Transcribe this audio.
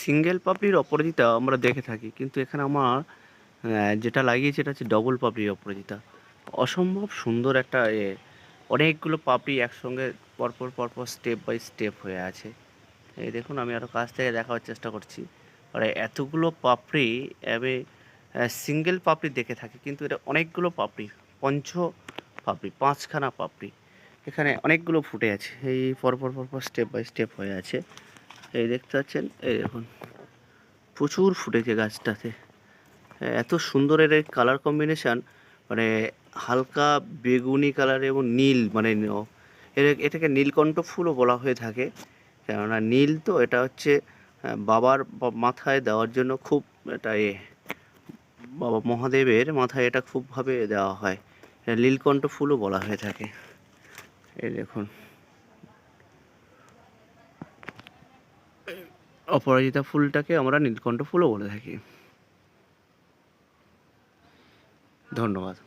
Single পাপড়ির অপরাজিতা আমরা দেখে থাকি। কিন্তু এখানে আমার যেটা লাগিয়েছে এটা হচ্ছে ডবল পাপড়ির অপরাজিতা। অসম্ভব সুন্দর একটা এ, অনেকগুলো পাপড়ি একসঙ্গে পরপর পরপর স্টেপ বাই স্টেপ হয়ে আছে। এই দেখুন, আমি আরও কাছ থেকে দেখাবার চেষ্টা করছি। আর এতগুলো পাপড়ি আমি সিঙ্গেল পাপড়ি দেখে থাকি, কিন্তু এটা অনেকগুলো পাপড়ি পঞ্চ পাপড়ি পাঁচখানা পাপড়ি এখানে অনেকগুলো ফুটে আছে, এই পরপর পরপর স্টেপ বাই স্টেপ হয়ে আছে। এই দেখতে পাচ্ছেন? এই দেখুন। প্রচুর ফুটেছে গাছটাতে। এত সুন্দর এর কালার কম্বিনেশান মানে হালকা বেগুনি কালার এবং নীল মানে এটাকে নীলকণ্ঠ ফুলও বলা হয়ে থাকে। কেননা নীল তো এটা হচ্ছে বাবার মাথায় দেওয়ার জন্য খুব এটা এ, বাবা মহাদেবের মাথায় এটা খুবভাবে দেওয়া হয়। নীলকণ্ঠ ফুলও বলা হয়ে থাকে। এই দেখুন। অপরাজিতা ফুলটাকে আমরা নীলকণ্ঠ ফুলও বলে থাকি। ধন্যবাদ।